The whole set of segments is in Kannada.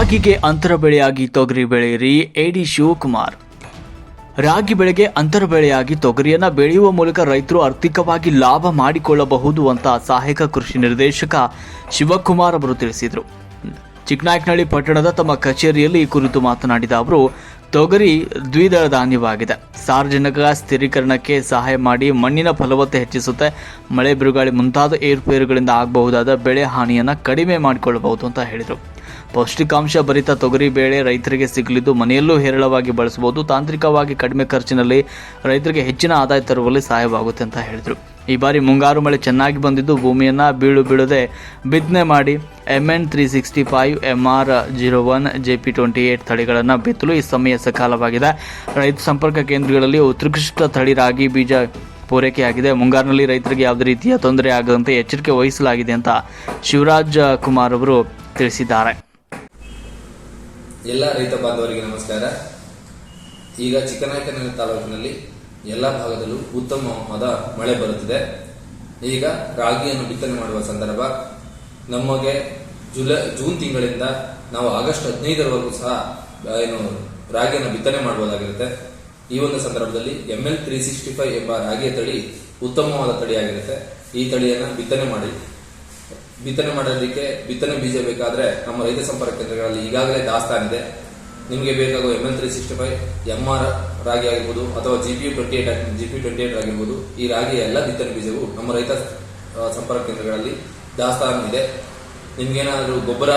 ರಾಗಿಗೆ ಅಂತರ ಬೆಳೆಯಾಗಿ ತೊಗರಿ ಬೆಳೆಯಿರಿ, ಎಡಿ ಶಿವಕುಮಾರ್. ರಾಗಿ ಬೆಳೆಗೆ ಅಂತರ ಬೆಳೆಯಾಗಿ ತೊಗರಿಯನ್ನ ಬೆಳೆಯುವ ಮೂಲಕ ರೈತರು ಆರ್ಥಿಕವಾಗಿ ಲಾಭ ಮಾಡಿಕೊಳ್ಳಬಹುದು ಅಂತ ಸಹಾಯಕ ಕೃಷಿ ನಿರ್ದೇಶಕ ಶಿವಕುಮಾರ್ ಅವರು ತಿಳಿಸಿದರು. ಚಿಕ್ಕನಾಯಕನಹಳ್ಳಿ ಪಟ್ಟಣದ ತಮ್ಮ ಕಚೇರಿಯಲ್ಲಿ ಈ ಕುರಿತು ಮಾತನಾಡಿದ ಅವರು ತೊಗರಿ ದ್ವಿದಳ ಧಾನ್ಯವಾಗಿದೆ. ಸಾರ್ವಜನಿಕ ಸ್ಥಿರೀಕರಣಕ್ಕೆ ಸಹಾಯ ಮಾಡಿ ಮಣ್ಣಿನ ಫಲವತ್ತತೆ ಹೆಚ್ಚಿಸುತ್ತೆ. ಮಳೆ, ಬಿರುಗಾಳಿ ಮುಂತಾದ ಏರುಪೇರುಗಳಿಂದ ಆಗಬಹುದಾದ ಬೆಳೆ ಹಾನಿಯನ್ನು ಕಡಿಮೆ ಮಾಡಿಕೊಳ್ಳಬಹುದು ಅಂತ ಹೇಳಿದರು. ಪೌಷ್ಟಿಕಾಂಶ ಭರಿತ ತೊಗರಿ ಬೇಳೆ ರೈತರಿಗೆ ಸಿಗಲಿದ್ದು ಮನೆಯಲ್ಲೂ ಹೇರಳವಾಗಿ ಬಳಸಬಹುದು. ತಾಂತ್ರಿಕವಾಗಿ ಕಡಿಮೆ ಖರ್ಚಿನಲ್ಲಿ ರೈತರಿಗೆ ಹೆಚ್ಚಿನ ಆದಾಯ ತರುವಲ್ಲಿ ಸಹಾಯವಾಗುತ್ತೆ ಅಂತ ಹೇಳಿದರು. ಈ ಬಾರಿ ಮುಂಗಾರು ಮಳೆ ಚೆನ್ನಾಗಿ ಬಂದಿದ್ದು ಭೂಮಿಯನ್ನು ಬೀಳು ಬೀಳದೆ ಬಿತ್ತನೆ ಮಾಡಿ M N three sixty five M R zero one J P twenty eight ತಳಿಗಳನ್ನು ಬಿತ್ತಲು ಈ ಸಮಯ ಸಕಾಲವಾಗಿದೆ. ರೈತ ಸಂಪರ್ಕ ಕೇಂದ್ರಗಳಲ್ಲಿ ಉತ್ಕೃಷ್ಟ ತಳಿ ರಾಗಿ ಬೀಜ ಪೂರೈಕೆಯಾಗಿದೆ. ಮುಂಗಾರಿನಲ್ಲಿ ರೈತರಿಗೆ ಯಾವುದೇ ರೀತಿಯ ತೊಂದರೆ ಆಗದಂತೆ ಎಚ್ಚರಿಕೆ ವಹಿಸಲಾಗಿದೆ ಅಂತ ಶಿವರಾಜ್ ಕುಮಾರ್ ಅವರು ತಿಳಿಸಿದ್ದಾರೆ. ಎಲ್ಲ ರೈತ ಬಾಂಧವರಿಗೆ ನಮಸ್ಕಾರ. ಈಗ ಚಿಕ್ಕನಾಯಕನಹಳ್ಳಿ ತಾಲೂಕಿನಲ್ಲಿ ಎಲ್ಲ ಭಾಗದಲ್ಲೂ ಉತ್ತಮವಾದ ಮಳೆ ಬರುತ್ತಿದೆ. ಈಗ ರಾಗಿಯನ್ನು ಬಿತ್ತನೆ ಮಾಡುವ ಸಂದರ್ಭ ನಮಗೆ ಜುಲೈ, ಜೂನ್ ತಿಂಗಳಿಂದ ನಾವು ಆಗಸ್ಟ್ ಹದಿನೈದರವರೆಗೂ ಸಹ ಏನು ರಾಗಿಯನ್ನು ಬಿತ್ತನೆ ಮಾಡಬಹುದಾಗಿರುತ್ತೆ ಈ ಒಂದು ಸಂದರ್ಭದಲ್ಲಿ M L three sixty five ಎಂಬ ರಾಗಿಯ ತಳಿ ಉತ್ತಮವಾದ ತಳಿಯಾಗಿರುತ್ತೆ. ಈ ತಳಿಯನ್ನು ಬಿತ್ತನೆ ಮಾಡಿ. ಬಿತ್ತನೆ ಮಾಡೋದಕ್ಕೆ ಬಿತ್ತನೆ ಬೀಜ ಬೇಕಾದರೆ ನಮ್ಮ ರೈತ ಸಂಪರ್ಕ ಕೇಂದ್ರಗಳಲ್ಲಿ ಈಗಾಗಲೇ ದಾಸ್ತಾನಿದೆ ನಿಮಗೆ ಬೇಕಾಗುವ M L three sixty five M R ರಾಗಿ ಆಗಿರ್ಬೋದು ಅಥವಾ G P twenty eight G P twenty eight ಆಗಿರ್ಬೋದು ಈ ರಾಗಿಯ ಎಲ್ಲ ಬಿತ್ತನೆ ಬೀಜವು ನಮ್ಮ ರೈತ ಸಂಪರ್ಕ ಕೇಂದ್ರಗಳಲ್ಲಿ ದಾಸ್ತಾನು ಇದೆ. ನಿಮ್ಗೇನಾದ್ರೂ ಗೊಬ್ಬರ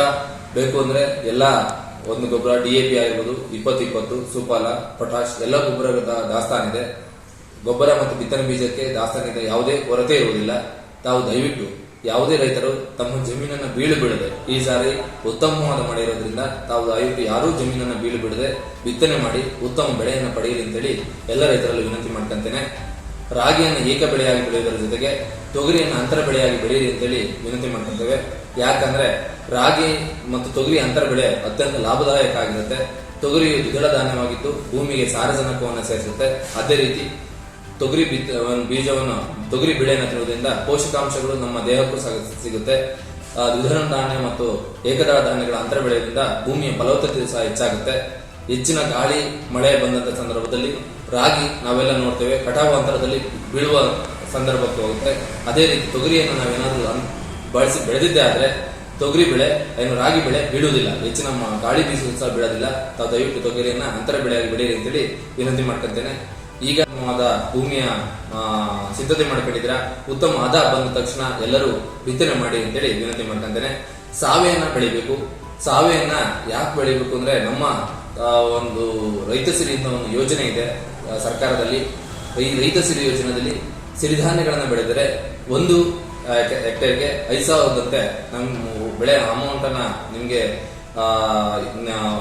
ಬೇಕು ಅಂದ್ರೆ ಎಲ್ಲ ಒಂದು ಗೊಬ್ಬರ ಡಿ ಎ ಪಿ ಆಗಿರ್ಬೋದು, ಇಪ್ಪತ್ತು ಇಪ್ಪತ್ತು, ಸುಪಾಲ ಪೊಟಾಷ್ ಎಲ್ಲ ಗೊಬ್ಬರ ದಾಸ್ತಾನಿದೆ ಗೊಬ್ಬರ ಮತ್ತು ಬಿತ್ತನೆ ಬೀಜಕ್ಕೆ ದಾಸ್ತಾನಿದೆ ಯಾವುದೇ ಕೊರತೆ ಇರುವುದಿಲ್ಲ. ತಾವು ದಯವಿಟ್ಟು ಯಾವುದೇ ರೈತರು ತಮ್ಮ ಜಮೀನನ್ನು ಬೀಳು ಬಿಡದೆ, ಈ ಸಾರಿ ಉತ್ತಮವಾದ ಮಳೆ ಇರೋದ್ರಿಂದ ತಾವು ದಯವಿಟ್ಟು ಯಾರೂ ಜಮೀನನ್ನು ಬೀಳು ಬಿಡದೆ ಬಿತ್ತನೆ ಮಾಡಿ ಉತ್ತಮ ಬೆಳೆಯನ್ನು ಪಡೆಯಲಿ ಅಂತೇಳಿ ಎಲ್ಲ ರೈತರಲ್ಲೂ ವಿನಂತಿ ಮಾಡ್ಕೊಂತೇನೆ. ರಾಗಿಯನ್ನು ಏಕ ಬೆಳೆಯಾಗಿ ಬೆಳೆಯುವುದರ ಜೊತೆಗೆ ತೊಗರಿಯನ್ನು ಅಂತರ ಬೆಳೆಯಾಗಿ ಬೆಳೆಯಿರಿ ಅಂತೇಳಿ ವಿನಂತಿ ಮಾಡ್ತಿರ್ತೇವೆ ಯಾಕಂದ್ರೆ ರಾಗಿ ಮತ್ತು ತೊಗರಿ ಅಂತರ ಬೆಳೆ ಅತ್ಯಂತ ಲಾಭದಾಯಕ ಆಗಿರುತ್ತೆ. ತೊಗರಿಯು ದ್ವಿದಳ ಧಾನ್ಯವಾಗಿದ್ದು ಭೂಮಿಗೆ ಸಾರಜನಕವನ್ನು ಸೇರಿಸುತ್ತೆ. ಅದೇ ರೀತಿ ತೊಗರಿ ಬೀಜವನ್ನು ತೊಗರಿ ಬೆಳೆಯನ್ನು ತಿನ್ನುವುದರಿಂದ ಪೋಷಕಾಂಶಗಳು ನಮ್ಮ ದೇಹಕ್ಕೂ ಸಿಗುತ್ತೆ. ಆ, ದ್ವಿದಳ ಧಾನ್ಯ ಮತ್ತು ಏಕದಳ ಧಾನ್ಯಗಳ ಅಂತರ ಬೆಳೆಯಿಂದ ಭೂಮಿಯ ಫಲವತ್ತತೆ ಸಹ ಹೆಚ್ಚಾಗುತ್ತೆ. ಹೆಚ್ಚಿನ ಗಾಳಿ, ಮಳೆ ಬಂದಂತ ಸಂದರ್ಭದಲ್ಲಿ ರಾಗಿ ನಾವೆಲ್ಲ ನೋಡ್ತೇವೆ. ಕಟಾವು ಅಂತರದಲ್ಲಿ ಬೀಳುವ ಸಂದರ್ಭಕ್ಕೆ ಹೋಗುತ್ತೆ. ಅದೇ ರೀತಿ ತೊಗರಿಯನ್ನು ನಾವೇನಾದ್ರೂ ಬಳಸಿ ಬೆಳೆದಿದ್ದೇ ಆದ್ರೆ ತೊಗರಿ ಬೆಳೆ, ಏನು ರಾಗಿ ಬೆಳೆ ಬೀಳುವುದಿಲ್ಲ. ಹೆಚ್ಚಿನ ಗಾಳಿ ಬೀಸುವುದು ಸಹ ಬೀಳೋದಿಲ್ಲ. ತಾವು ದಯವಿಟ್ಟು ತೊಗರಿಯನ್ನ ಅಂತರ ಬೆಳೆಯಾಗಿ ಬೆಳೆಯಿರಿ ಅಂತೇಳಿ ವಿನಂತಿ ಮಾಡ್ಕೊತೇನೆ. ಈಗ ಭೂಮಿಯ ಸಿದ್ಧತೆ ಮಾಡ್ಕೊಂಡಿದ್ರ ಉತ್ತಮ ಆದ ಬಂದ ತಕ್ಷಣ ಎಲ್ಲರೂ ಬಿತ್ತನೆ ಮಾಡಿ ಅಂತೇಳಿ ವಿನಂತಿ ಮಾಡ್ಕೊಂತೇನೆ. ಸಾವೆಯನ್ನ ಬೆಳಿಬೇಕು. ಸಾವೆಯನ್ನ ಯಾಕೆ ಬೆಳಿಬೇಕು ಅಂದ್ರೆ ನಮ್ಮ ಒಂದು ರೈತ ಸಿರಿ ಅಂತ ಒಂದು ಯೋಜನೆ ಇದೆ. ಸರ್ಕಾರದಲ್ಲಿ ಈ ರೈತ ಸಿರಿ ಯೋಜನೆಯಲ್ಲಿ ಸಿರಿಧಾನ್ಯಗಳನ್ನು ಬೆಳೆದರೆ ಒಂದು ಹೆಕ್ಟೇರ್ಗೆ ಐದು ಸಾವಿರದಂತೆ ನಮ್ಮ ಬೆಳೆ ಅಮೌಂಟ್ ಅನ್ನ ನಿಮ್ಗೆ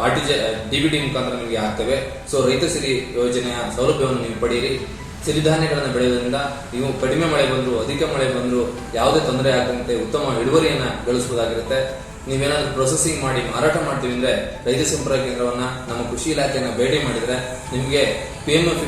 R T J D B T ಮುಖಾಂತರ ನಿಮಗೆ ಆಗ್ತವೆ. ಸೊ, ರೈತ ಸಿರಿ ಯೋಜನೆಯ ಸೌಲಭ್ಯವನ್ನು ನೀವು ಪಡೆಯಿರಿ. ಸಿರಿಧಾನ್ಯಗಳನ್ನು ಬೆಳೆಯೋದ್ರಿಂದ ನೀವು ಕಡಿಮೆ ಮಳೆ ಬಂದರೂ, ಅಧಿಕ ಮಳೆ ಬಂದರೂ ಯಾವುದೇ ತೊಂದರೆ ಆಗದಂತೆ ಉತ್ತಮ ಇಳುವರಿಯನ್ನು ಗಳಿಸಬಹುದಾಗಿರುತ್ತೆ. ನೀವೇನಾದ್ರೂ ಪ್ರೊಸೆಸಿಂಗ್ ಮಾಡಿ ಮಾರಾಟ ಮಾಡ್ತೀವಿ ಅಂದ್ರೆ ರೈತ ಸಂಪರ್ಕ ಕೇಂದ್ರವನ್ನ ನಮ್ಮ ಕೃಷಿ ಇಲಾಖೆಯನ್ನ ಭೇಟಿ ಮಾಡಿದ್ರೆ ನಿಮಗೆ ಪಿ ಎಂ ಎಫ್